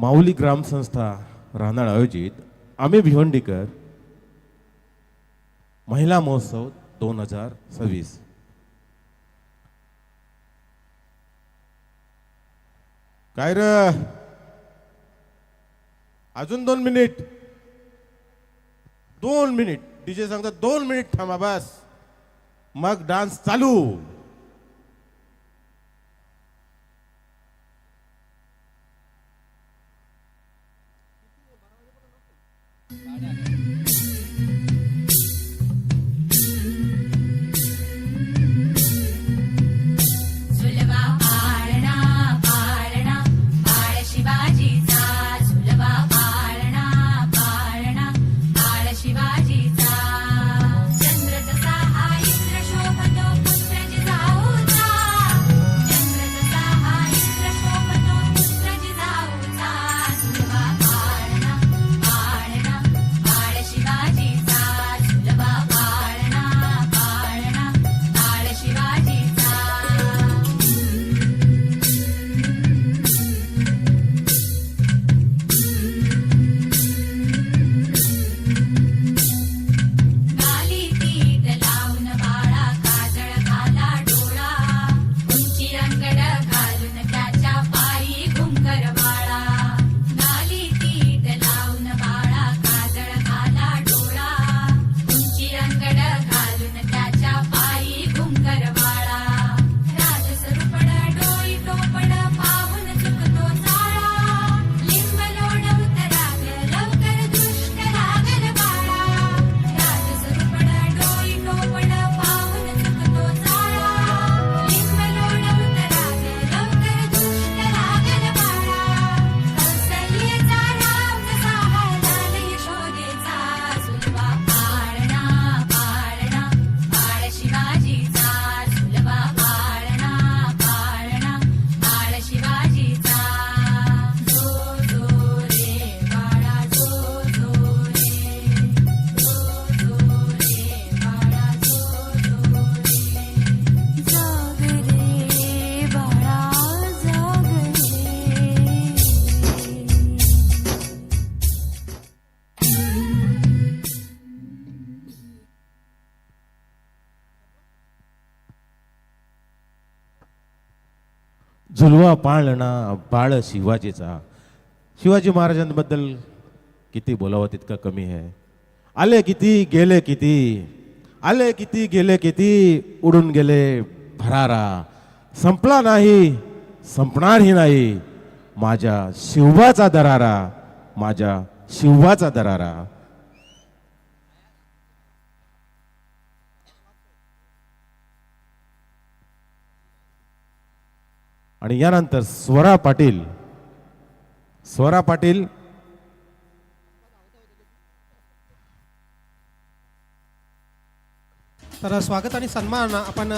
माऊली ग्रामसंस्था राहणार आयोजित आम्ही भिवंडीकर महिला महोत्सव दोन हजार सव्वीस. काय र? अजून दोन मिनिट. दोन मिनिट. डीजे सांगतात दोन मिनिट थांबा बस. मग डान्स चालू. Ada. झुलवा पाळणा बाळ शिवाजीचा. शिवाजी महाराजांबद्दल किती बोलावं तितकं कमी आहे. आले किती गेले किती? आले किती गेले किती? उडून गेले भरारा. संपला नाही संपणारही नाही. माझ्या शिवबाचा दरारा माझ्या शिवबाचा दरारा. आणि यानंतर स्वरा पाटील. स्वरा पाटील. तर स्वागत आणि सन्मान आपण